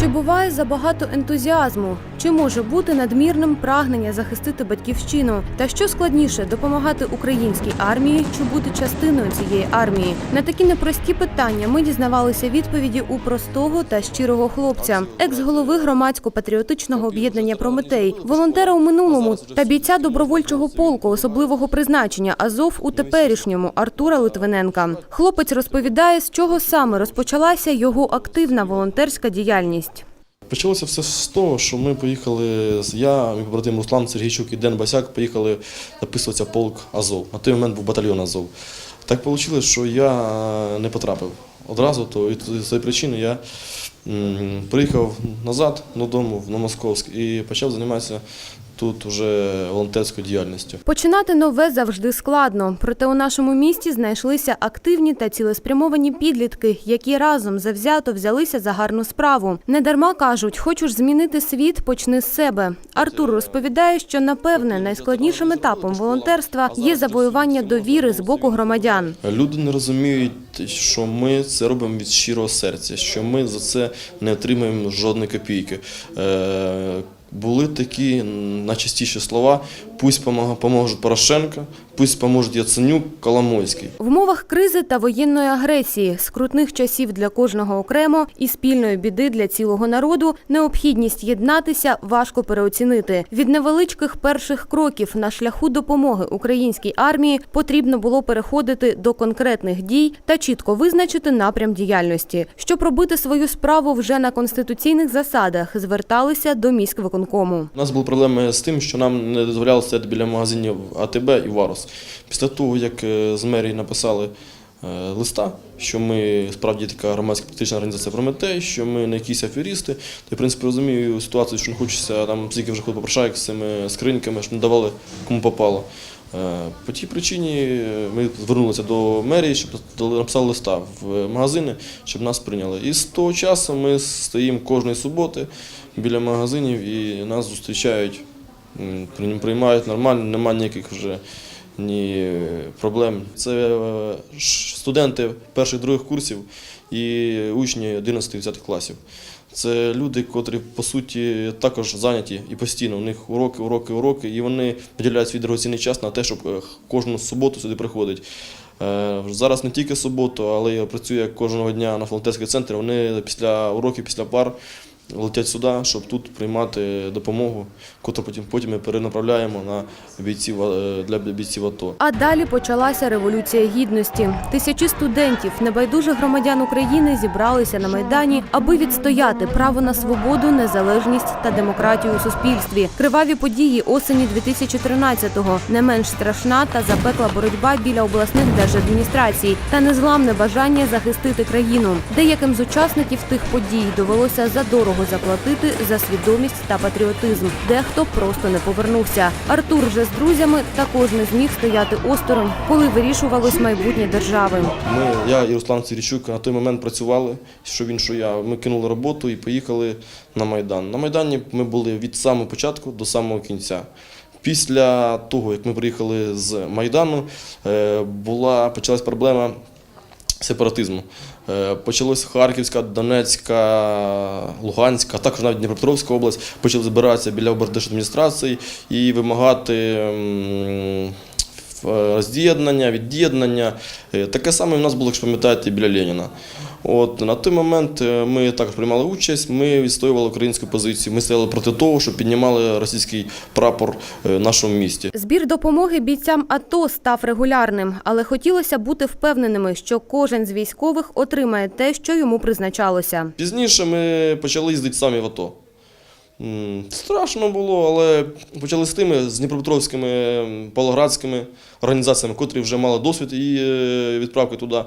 Чи буває забагато ентузіазму? Чи може бути надмірним прагнення захистити батьківщину? Та що складніше допомагати українській армії чи бути частиною цієї армії? На такі непрості питання ми дізнавалися відповіді у простого та щирого хлопця, екс-голови громадсько-патріотичного об'єднання Прометей, волонтера у минулому та бійця добровольчого полку особливого призначення Азов у теперішньому Артура Литвиненка. Хлопець розповідає, з чого саме розпочалася його активна волонтерська діяльність. Почалося все з того, що ми поїхали, я, мій побратим Руслан Сергійчук і Ден Басяк поїхали записуватися полк Азов. На той момент був батальйон Азов. Так вийшло, що я не потрапив одразу, то і з цієї причини я приїхав назад додому в Новомосковськ і почав займатися тут уже волонтерською діяльністю. Починати нове завжди складно. Проте у нашому місті знайшлися активні та цілеспрямовані підлітки, які разом завзято взялися за гарну справу. Недарма кажуть, хочеш змінити світ, почни з себе. Артур розповідає, що напевне найскладнішим етапом волонтерства є завоювання довіри з боку громадян. Люди не розуміють, що ми це робимо від щирого серця, що ми за це не отримаємо жодної копійки. Були такі найчастіші слова: пусть поможуть Порошенко, пусть поможуть Яценюк, Коломойський. В умовах кризи та воєнної агресії, скрутних часів для кожного окремо і спільної біди для цілого народу, необхідність єднатися важко переоцінити. Від невеличких перших кроків на шляху допомоги українській армії потрібно було переходити до конкретних дій та чітко визначити напрям діяльності. Щоб робити свою справу вже на конституційних засадах, зверталися до міськвиконкому. У нас були проблеми з тим, що нам не дозволяли стояти біля магазинів АТБ і Варус. Після того, як е, з мерії написали е, листа, що ми справді така громадська політична організація Прометей, що ми не якісь аферісти, то я, в принципі, розумію ситуацію, що не хочеться там стільки вже попрошайок з цими скриньками, що не давали кому попало. Е, По тій причині ми звернулися до мерії, щоб написали листа в магазини, щоб нас прийняли. І з того часу ми стоїмо кожної суботи біля магазинів і нас зустрічають, приймають нормально, немає ніяких вже ні проблем. Це е, студенти перших других курсів і учні 11-10 класів. Це люди, котрі по суті також зайняті і постійно. У них уроки, уроки, уроки, і вони виділяють свій дорогоцінний час на те, щоб е, кожну суботу сюди приходить. Е, Зараз не тільки суботу, але я працюю кожного дня на волонтерських центрі. Вони після уроків, після пар летять сюди, щоб тут приймати допомогу, котру потім, потім ми перенаправляємо на бійців е, для бійців АТО. А далі почалася революція гідності. Тисячі студентів, небайдужих громадян України зібралися на майдані, аби відстояти право на свободу, незалежність та демократію у суспільстві. Криваві події осені 2013-го, не менш страшна та запекла боротьба біля обласних держадміністрацій та незламне бажання захистити країну. Деяким з учасників тих подій довелося задорого заплатити за свідомість та патріотизм. Дехто просто не повернувся. Артур же з друзями також не зміг стояти осторонь, коли вирішувалось майбутнє держави. Ми, я і Руслан Цирічук на той момент працювали, що він, що я. Ми кинули роботу і поїхали на Майдан. На Майдані ми були від самого початку до самого кінця. Після того, як ми приїхали з Майдану, е, була, почалась проблема сепаратизму. Е, Почалося Харківська, Донецька, Луганська, а також навіть Дніпропетровська область почали збиратися біля облдержадміністрації і вимагати роз'єднання, від'єднання. Е, Таке саме в нас було, якщо пам'ятаєте, біля Леніна. От на той момент е, ми також приймали участь. Ми відстоювали українську позицію. Ми стояли проти того, щоб піднімали російський прапор е, в нашому місті. Збір допомоги бійцям АТО став регулярним, але хотілося бути впевненими, що кожен з військових отримає те, що йому призначалося. Пізніше ми почали їздити самі в АТО. Страшно було, але почали з тими з Дніпропетровськими павлоградськими організаціями, котрі вже мали досвід і е, відправки туди.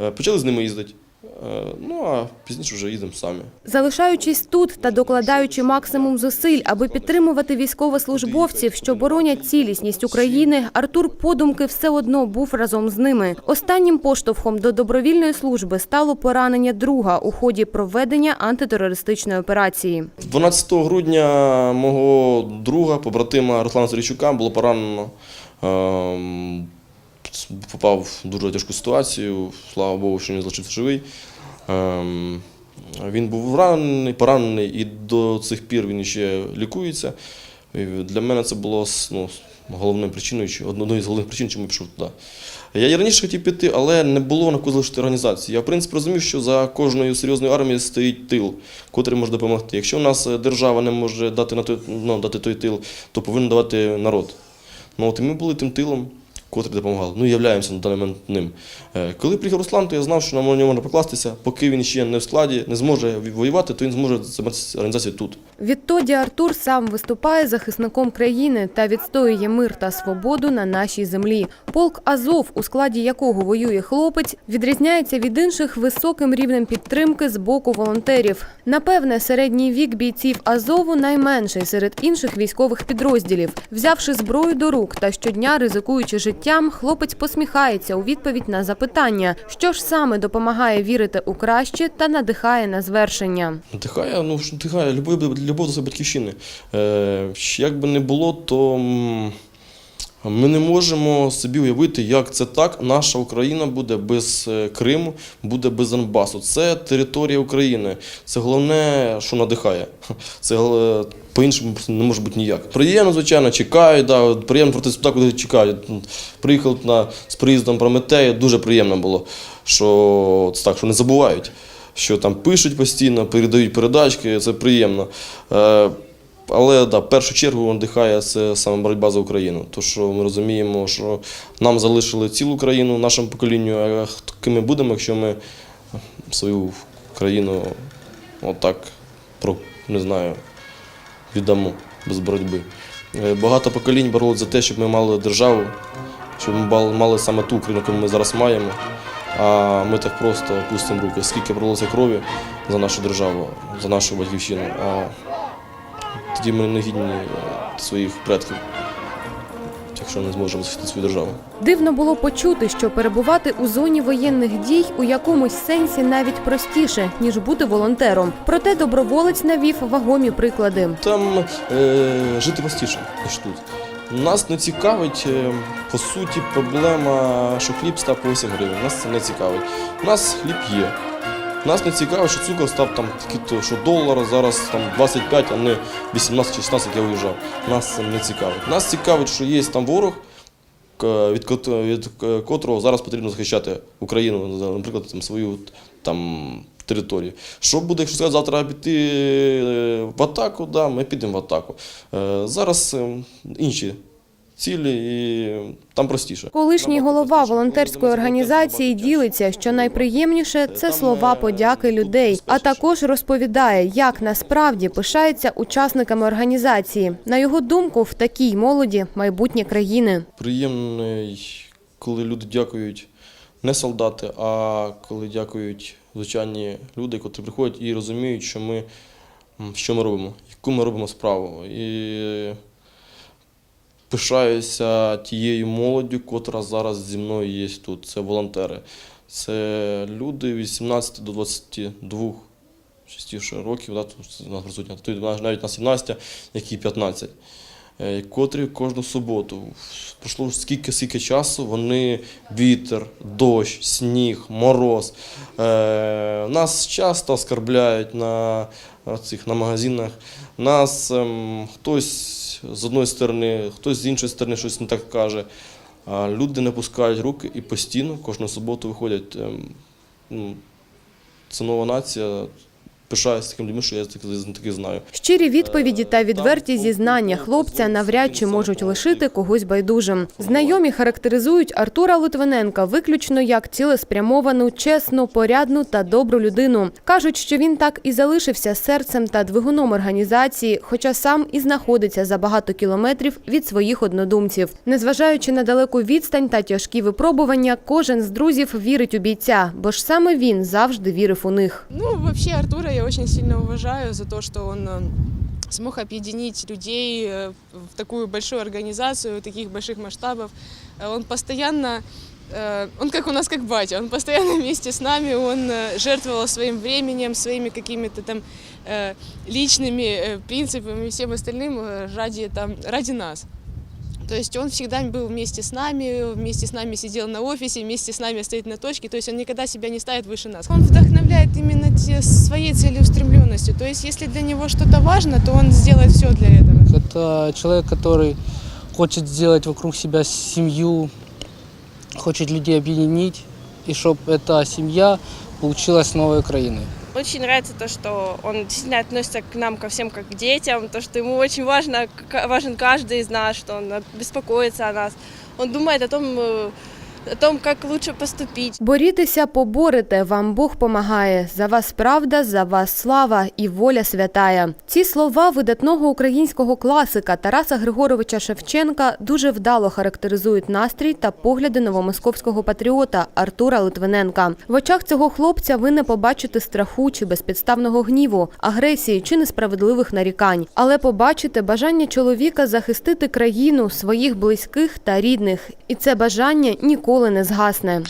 Е, Почали з ними їздити. Е, Ну а пізніше вже їдемо самі. Залишаючись тут та докладаючи максимум зусиль, аби підтримувати військовослужбовців, що боронять цілісність України, Артур подумки все одно був разом з ними. Останнім поштовхом до добровільної служби стало поранення друга у ході проведення антитерористичної операції. 12 грудня мого друга, побратима Руслана Сорічука, було поранено. Попав в дуже тяжку ситуацію. Слава Богу, що він залишився живий. Ем, Він був ранений, поранений, і до цих пір він ще лікується. Для мене це було ну, головною причиною, чи одною з головних причин, чому я пішов туди. Я і раніше хотів піти, але не було на кого залишити організації. Я, в принципі, розумів, що за кожною серйозною армією стоїть тил, котрий може допомогти. Якщо у нас е, держава не може дати, на той, ну, дати той тил, то повинен давати народ. Ну, от і ми були тим тилом, котрий допомагав. Ну, являємося на даний момент ним. Е, Коли приїхав Руслан, то я знав, що на нього можна покластися. Поки він ще не в складі, не зможе воювати, то він зможе займатися організацією тут. Відтоді Артур сам виступає захисником країни та відстоює мир та свободу на нашій землі. Полк Азов, у складі якого воює хлопець, відрізняється від інших високим рівнем підтримки з боку волонтерів. Напевне, середній вік бійців Азову найменший серед інших військових підрозділів. Взявши зброю до рук та щодня ризикуючи життям, хлопець посміхається у відповідь на запитання, що ж саме допомагає вірити у краще та надихає на звершення. Надихає, ну надихає любов, любов до батьківщини. Е, як би не було, то ми не можемо собі уявити, як це так. Наша Україна буде без е, Криму, буде без Донбасу. Це територія України. Це головне, що надихає. Це по-іншому не може бути ніяк. Приємно, звичайно, чекають, да, приємно проти так, куди чекають. Приїхав на, з приїздом Прометея, дуже приємно було, що це так, що не забувають що там пишуть постійно, передають передачки, це приємно. Але да, в першу чергу надихає це саме боротьба за Україну. То що ми розуміємо, що нам залишили цілу країну, нашому поколінню, а ким ми будемо, якщо ми свою країну отак не знаю, віддамо без боротьби. Е, Багато поколінь боролися за те, щоб ми мали державу, щоб ми мали- саме ту Україну, яку ми зараз маємо. А ми так просто опустимо руки. Скільки пролилося крові за нашу державу, за нашу батьківщину. Тоді ми не гідні е, своїх предків, якщо не зможемо захистити свою державу. Дивно було почути, що перебувати у зоні воєнних дій у якомусь сенсі навіть простіше, ніж бути волонтером. Проте доброволець навів вагомі приклади. Там е, жити простіше, ніж тут. Нас не цікавить, е, по суті, проблема, що хліб став по 8 гривень. Нас це не цікавить. У нас хліб є. Нас не цікавить, що цукор став там такі, що долар зараз там 25, а не 18 чи 16, як я виїжджав. Нас це не цікавить. Нас цікавить, що є там ворог, від, від котрого зараз потрібно захищати Україну, наприклад, там, свою там, територію. Що буде, якщо сказати, завтра піти е, в атаку, да, ми підемо в атаку. Е, Зараз е, інші цілі і там простіше. Колишній голова волонтерської організації ділиться, що найприємніше це слова е, подяки людей, а також розповідає, як насправді пишається учасниками організації. На його думку, в такій молоді майбутнє країни. приємний, коли люди дякують не солдати, а коли дякують звичайні люди, котрі приходять і розуміють, що ми, що ми робимо, яку ми робимо справу. І пишаюся тією молоддю, котра зараз зі мною є тут. Це волонтери. Це люди від 18 до 22 частіше років, да, у нас присутня. Навіть на 17, які 15 е, котрі кожну суботу. Пройшло скільки скільки часу, вони вітер, дощ, сніг, мороз. Е, нас часто оскарбляють на цих на магазинах. Нас ем, хтось з одної сторони, хтось з іншої сторони щось не так каже. Люди не пускають руки і постійно кожну суботу виходять. Ем, ну, це нова нація. Пишаюся таким людьми, що я таких, таких знаю. Щирі відповіді та відверті зізнання хлопця навряд чи можуть лишити когось байдужим. Знайомі характеризують Артура Литвиненка виключно як цілеспрямовану, чесну, порядну та добру людину. кажуть, що він так і залишився серцем та двигуном організації, хоча сам і знаходиться за багато кілометрів від своїх однодумців. Незважаючи на далеку відстань та тяжкі випробування, кожен з друзів вірить у бійця, бо ж саме він завжди вірив у них. Ну, вообще Артура я очень сильно уважаю за то, что он э, смог объединить людей э, в такую большую организацию, таких больших масштабов. Э, Он постоянно, э, он как у нас как батя, он постоянно вместе с нами, он э, жертвовал своим временем, своими какими-то там э, личными э, принципами и всем остальным э, ради, там, ради нас. То есть он всегда был вместе с нами, вместе с нами сидел на офисе, вместе с нами стоит на точке. То есть он никогда себя не ставит выше нас. Он вдохновляет именно те- своей целеустремленностью. То есть если для него что-то важно, то он сделает все для этого. Это человек, который хочет сделать вокруг себя семью, хочет людей объединить, и чтобы эта семья получилась новой Украиной. Очень нравится то, что он действительно относится к нам ко всем как к детям, то, что ему очень важно, важен каждый из нас, что он беспокоится о нас. Он думает о том, э, о том, как лучше поступить. Борітеся, поборете, вам Бог помагає. За вас правда, за вас слава і воля святая. Ці слова видатного українського класика Тараса Григоровича Шевченка дуже вдало характеризують настрій та погляди новомосковського патріота Артура Литвиненка. В очах цього хлопця ви не побачите страху чи безпідставного гніву, агресії чи несправедливих нарікань, але побачите бажання чоловіка захистити країну, своїх близьких та рідних. І це бажання ніколи не згасне.